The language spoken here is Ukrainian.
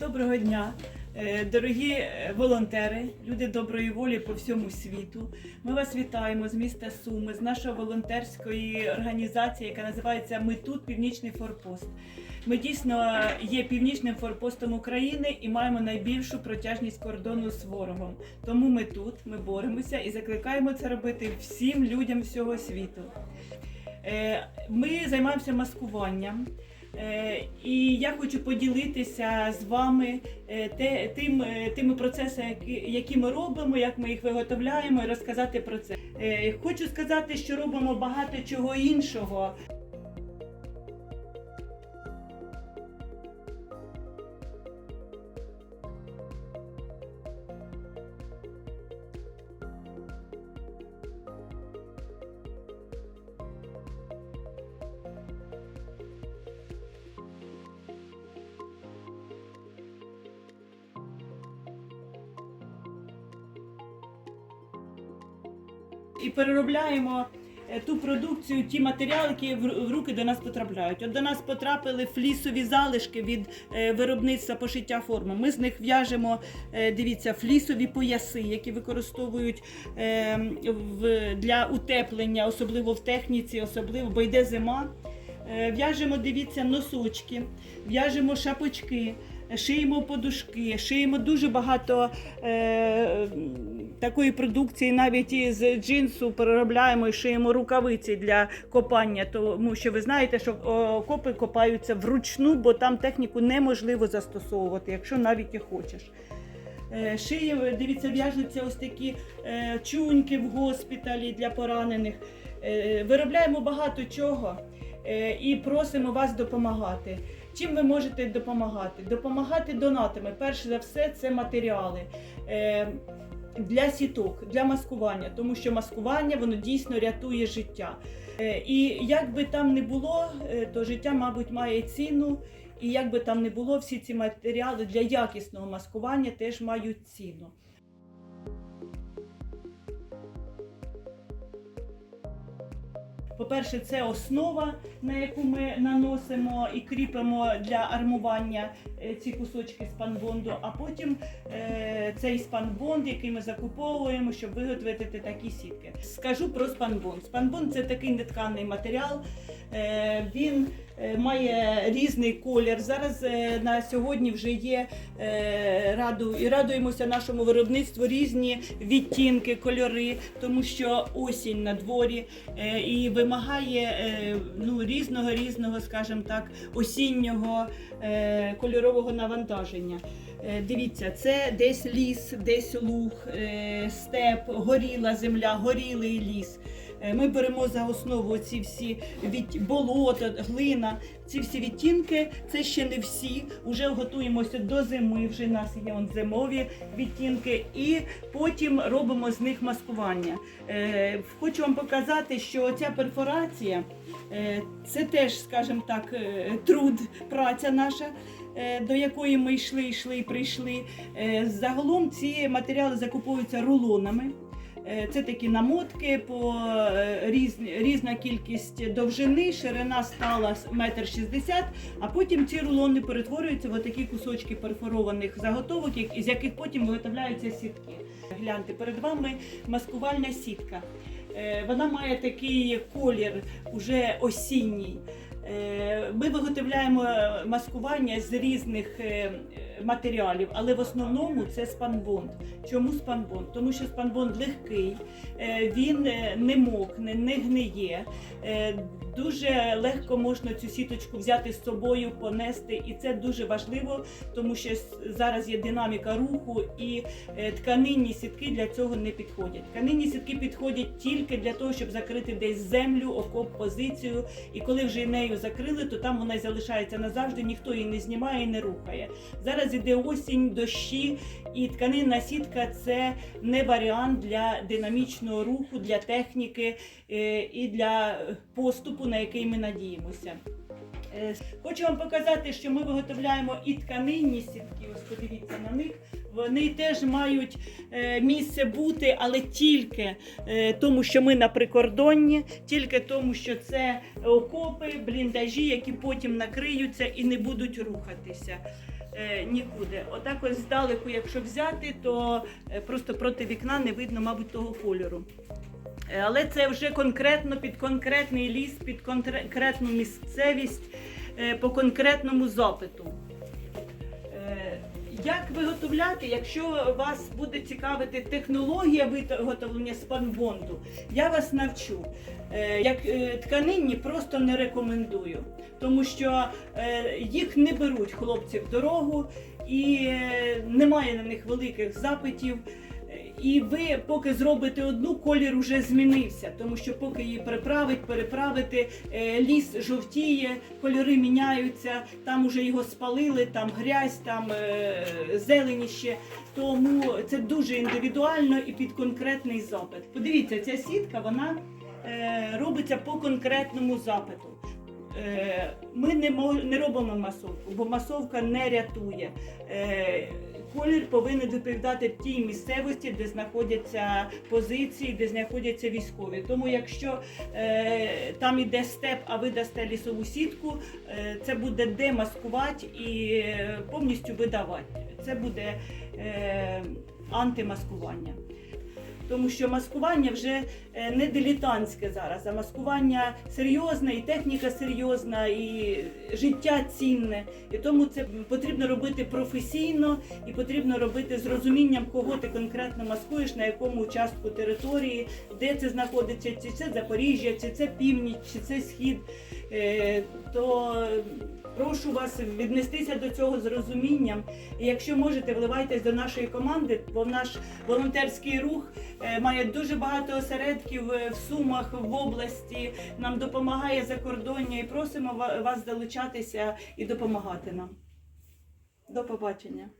Доброго дня, Е, дорогі е, волонтери, люди доброї волі по всьому світу. Ми вас вітаємо з міста Суми, з нашої волонтерської організації, яка називається Ми тут Північний Форпост. Ми дійсно є північним форпостом України і маємо найбільшу протяжність кордону з ворогом. Тому ми тут, ми боремося і закликаємо це робити всім людям всього світу. Е, Ми займаємося маскуванням. Е, І я хочу поділитися з вами е, те, тим, е, тими процесами, які, ми робимо, як ми їх виготовляємо, і розказати про це. Хочу сказати, що робимо багато чого іншого. І переробляємо е, ту продукцію, ті матеріали, які в руки до нас потрапляють. От до нас потрапили флісові залишки від е, виробництва пошиття форми. Ми з них в'яжемо, е, дивіться, флісові пояси, які використовують для утеплення, особливо в техніці, особливо, бо йде зима. В'яжемо, дивіться, носочки, в'яжемо шапочки, шиємо подушки, шиємо дуже багато е, такої продукції, навіть із джинсу переробляємо і шиємо рукавиці для копання, тому що ви знаєте, що о, копи копаються вручну, бо там техніку неможливо застосовувати, якщо навіть і хочеш. Е, Шиє, дивіться, в'яжуться ось такі е, чуньки в госпіталі для поранених. Е, Виробляємо багато чого е, і просимо вас допомагати. Чим ви можете допомагати? Допомагати донатами. Перш за все, це матеріали. Е, Для сіток, для маскування, тому що маскування воно дійсно рятує життя. Е, І як би там не було, е, то життя, мабуть, має ціну. І як би там не було, всі ці матеріали для якісного маскування теж мають ціну. По-перше, це основа, на яку ми наносимо і кріпимо для армування ці кусочки спанбонду, а потім е, цей спанбонд, який ми закуповуємо, щоб виготовити такі сітки. Скажу про спанбонд. Спанбонд це такий нетканий матеріал. Е, Він е, має різний колір. Зараз е, на сьогодні вже є е, раду і радуємося нашому виробництву різні відтінки, кольори, тому що осінь на дворі е, і вимагає е, ну, різного різного, скажімо так, осіннього е, кольорового навантаження. Е, Дивіться, це десь ліс, десь луг, е, степ, горіла земля, горілий ліс. Е, Ми беремо за основу ці всі від болота, глина, ці всі відтінки. Це ще не всі. Уже готуємося до зими. Вже в нас є зимові відтінки, і потім робимо з них маскування. Е, Хочу вам показати, що ця перфорація е, це теж, скажімо так, труд, праця наша. До якої ми йшли, йшли прийшли. Загалом ці матеріали закуповуються рулонами. Е, Це такі намотки по е, різні, різна кількість довжини, ширина стала с- метр шістдесят, а потім ці рулони перетворюються в такі кусочки перфорованих заготовок, з яких потім виготовляються сітки. Гляньте, перед вами маскувальна сітка. Е, Вона має такий колір уже осінній. Ми виготовляємо маскування з різних матеріалів, але в основному це спанбонд. Чому спанбонд? Тому що спанбонд легкий, е, він е, не мокне, не гниє. е, Дуже легко можна цю сіточку взяти з собою, понести, і це дуже важливо, тому що зараз є динаміка руху, і тканинні сітки для цього не підходять. Тканинні сітки підходять тільки для того, щоб закрити десь землю, окоп, позицію. І коли вже нею закрили, то там вона залишається назавжди, ніхто її не знімає і не рухає. Зараз іде осінь, дощі, і тканинна сітка це не варіант для динамічного руху, для техніки е, і для поступу, на який ми надіємося. Е, Хочу вам показати, що ми виготовляємо і тканинні сітки. Ось подивіться на них. Вони теж мають е, місце бути, але тільки тому, що ми на прикордонні, тільки тому, що це окопи, бліндажі, які потім накриються і не будуть рухатися. Е, нікуди. Отак ось здалеку, якщо взяти, то е, просто проти вікна не видно, мабуть, того кольору. Е, Але це вже конкретно під конкретний ліс, під конкретну місцевість, по конкретному запиту. Як виготовляти, якщо вас буде цікавити технологія виготовлення спанбонду, я вас навчу. Е, Як е, тканинні просто не рекомендую, тому що е, їх не беруть хлопці в дорогу і немає на них великих запитів. І ви поки зробите одну, колір уже змінився, тому що поки її приправить, переправити, е, ліс жовтіє, кольори міняються, там уже його спалили, там грязь, там е, зеленіще. Тому це дуже індивідуально і під конкретний запит. Подивіться, ця сітка вона е, робиться по конкретному запиту. Е, Ми не, мож- не робимо масовку, бо масовка не рятує. Е, Колір повинен відповідати тій місцевості, де знаходяться позиції, де знаходяться військові. Тому якщо е, там іде степ, а ви дасте лісову сітку, е, це буде демаскувати і повністю видавати. Це буде е, антимаскування. Тому що маскування вже е, не дилетантське зараз, а маскування серйозне, і техніка серйозна, і життя цінне. І тому це потрібно робити професійно і потрібно робити з розумінням, кого ти конкретно маскуєш, на якому участку території, де це знаходиться, чи це Запоріжжя, чи це північ, чи це схід. Е, То прошу вас віднестися до цього з розумінням. І якщо можете, вливайтесь до нашої команди, бо наш волонтерський рух е, має дуже багато осередків е, в Сумах, в області. Нам допомагає закордоння і просимо вас долучатися і допомагати нам. До побачення.